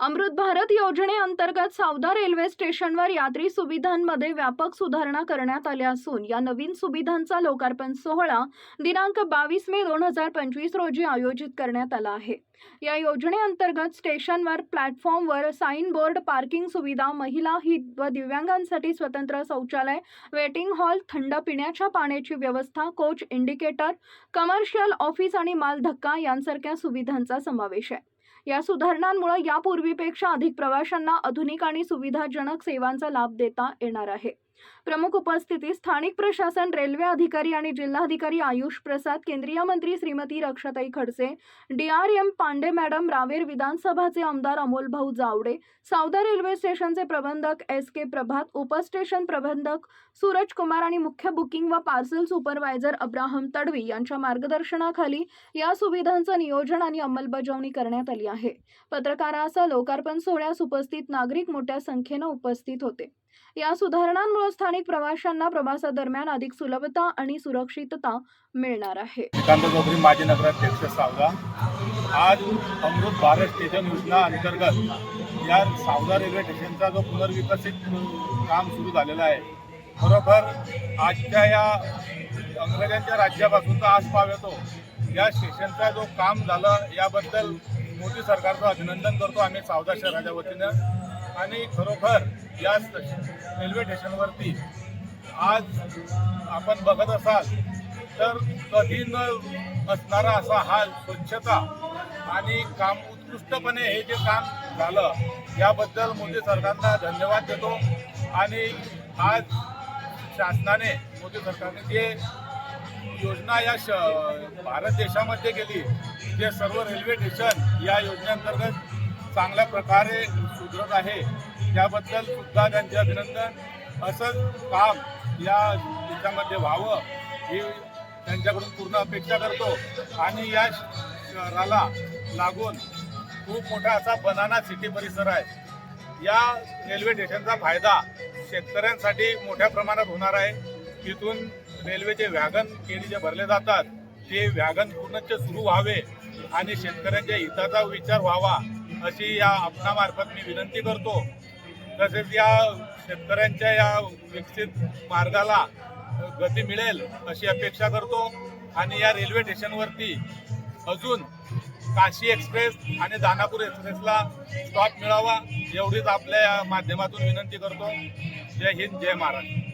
अमृत भारत योजनेअंतर्गत सावदा रेल्वे स्टेशनवर यात्री सुविधांमध्ये व्यापक सुधारणा करण्यात आल्या असून या नवीन सुविधांचा लोकार्पण सोहळा दिनांक बावीस मे दोन हजार पंचवीस रोजी आयोजित करण्यात आला आहे. या योजनेअंतर्गत स्टेशनवर प्लॅटफॉर्मवर साईन बोर्ड पार्किंग सुविधा महिला ही व दिव्यांगांसाठी स्वतंत्र शौचालय वेटिंग हॉल थंड पिण्याच्या पाण्याची व्यवस्था कोच इंडिकेटर कमर्शियल ऑफिस आणि माल धक्का यांसारख्या सुविधांचा समावेश आहे. या सुधारणांमुळे यापूर्वीपेक्षा अधिक प्रवाशांना आधुनिक आणि सुविधाजनक सेवांचा लाभ देता येणार आहे. प्रमुख उपस्थिती स्थानिक प्रशासन रेल्वे अधिकारी आणि जिल्हाधिकारी आयुष प्रसाद केंद्रीय मंत्री श्रीमती रक्षाताई Khadse D R M Pande madam Raver विधानसभाचे आमदार अमोल भाऊ जावडे सावदा रेल्वे स्टेशनचे प्रबंधक एस के प्रभात उपस्टेशन प्रबंधक सूरज कुमार आणि मुख्य बुकिंग व पार्सल सुपरवायझर अब्राहम तडवी यांच्या मार्गदर्शनाखाली या सुविधांचं नियोजन आणि अंमलबजावणी करण्यात आली आहे. पत्रकारासह लोकार्पण सोहळ्यास उपस्थित नागरिक मोठ्या संख्येनं उपस्थित होते. या सुधारणांमुळे स्थानिक प्रवाशांना प्रवासादरम्यान अधिक सुलभता आणि सुरक्षितता मिळणार आहे. श्रीकांत माजी नगराध्यक्ष सावदा आज अमृत भारत स्टेशन योजना अंतर्गत या सावदा रेल्वे स्टेशनचा जो पुनर्विकसित काम सुरू झालेलं आहे खरोखर आजच्या या अंग्रेजांच्या राज्यापासून तर आज पाव येतो. या स्टेशनचा जो काम झालं याबद्दल मोदी सरकारचं अभिनंदन करतो आम्ही सावदा शहराच्या वतीनं. आणि खरोखर या रेल्वे स्टेशनवरती आज आपण बघत असाल तर कधी न असणारा असा हा स्वच्छता आणि काम उत्कृष्टपणे हे जे काम झालं याबद्दल मोदी सरकारला धन्यवाद देतो. आणि आज शासनाने मोदी सरकारने जे योजना या श भारत देशामध्ये केली जे सर्व रेल्वे स्टेशन या योजनेअंतर्गत चांगल्या प्रकारे उतरत आहे. त्याबद्दल सुद्धा त्यांचे अभिनंदन. असंच काम या देशामध्ये व्हावं ही त्यांच्याकडून पूर्ण अपेक्षा करतो. आणि या शहराला लागून खूप मोठा असा बनाना सिटी परिसर आहे. या रेल्वे स्टेशनचा फायदा शेतकऱ्यांसाठी मोठ्या प्रमाणात होणार आहे. तिथून रेल्वेचे वॅगन केळी जे भरले जातात ते वॅगन पूर्णच सुरू व्हावे आणि शेतकऱ्यांच्या हिताचा विचार व्हावा. अशी या आपणामार्फत मी विनंती करतो. तसेच या शेतकऱ्यांच्या या विकसित मार्गाला गती मिळेल अशी अपेक्षा करतो. आणि या रेल्वे स्टेशनवरती अजून काशी एक्सप्रेस आणि दानापूर एक्सप्रेसला स्टॉप मिळावा एवढीच आपल्या या माध्यमातून विनंती करतो. जय हिंद जय महाराष्ट्र.